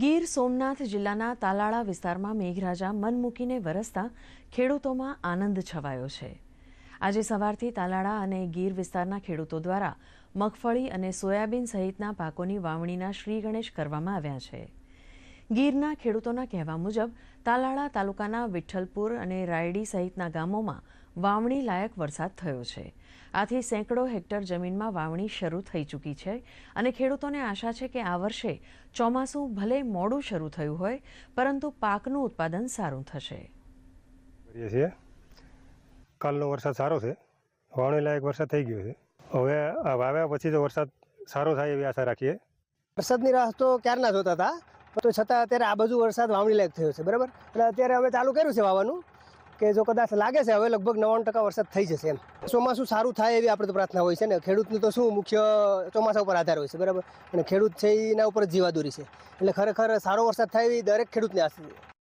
ગીર સોમનાથ જિલ્લાના તાલાળા વિસ્તારમાં મેઘરાજા મન મૂકીને વરસતા ખેડૂતોમાં આનંદ છવાયો છે. આજે સવારથી તાલાળા અને ગીર વિસ્તારના ખેડૂતો દ્વારા મગફળી અને સોયાબીન સહિતના પાકોની વાવણીના શ્રી ગણેશ કરવામાં આવ્યા છે. ગીરના ખેડૂતોના કહેવા મુજબ, તાલાળા તાલુકાના વિઠ્ઠલપુર અને રાયડી સહિતના ગામોમાં વાવણી લાયક વરસાદ થયો છે. આથી સેંકડો હેક્ટર જમીનમાં વાવણી શરૂ થઈ ચૂકી છે અને ખેડૂતોને આશા છે કે આ વર્ષે ચોમાસું ભલે મોડું શરૂ થયું હોય પરંતુ પાકનું ઉત્પાદન સારું થશે. છીએ. કાલનો વરસાદ સારો છે. વાવણી લાયક વરસાદ થઈ ગયો છે. હવે આ વાવ્યા પછી તો વરસાદ સારો થાય એવી આશા રાખીએ. વરસાદની રાહ તો ક્યારના જોતા હતા? તો છતાં અત્યારે આ બાજુ વરસાદ વાવણી લાયક થયો છે બરાબર? એટલે અત્યારે અમે ચાલુ કર્યું છે વાવવાનું. કે જો કદાચ લાગે છે, હવે લગભગ નવ્વાણું ટકા વરસાદ થઈ જશે એમ. ચોમાસું સારું થાય એવી આપણે તો પ્રાર્થના હોય છે ને. ખેડૂતનું તો શું મુખ્ય ચોમાસા ઉપર આધાર હોય છે, બરાબર? અને ખેડૂત છે એના ઉપર જીવાદોરી છે. એટલે ખરેખર સારો વરસાદ થાય એવી દરેક ખેડૂતને આશા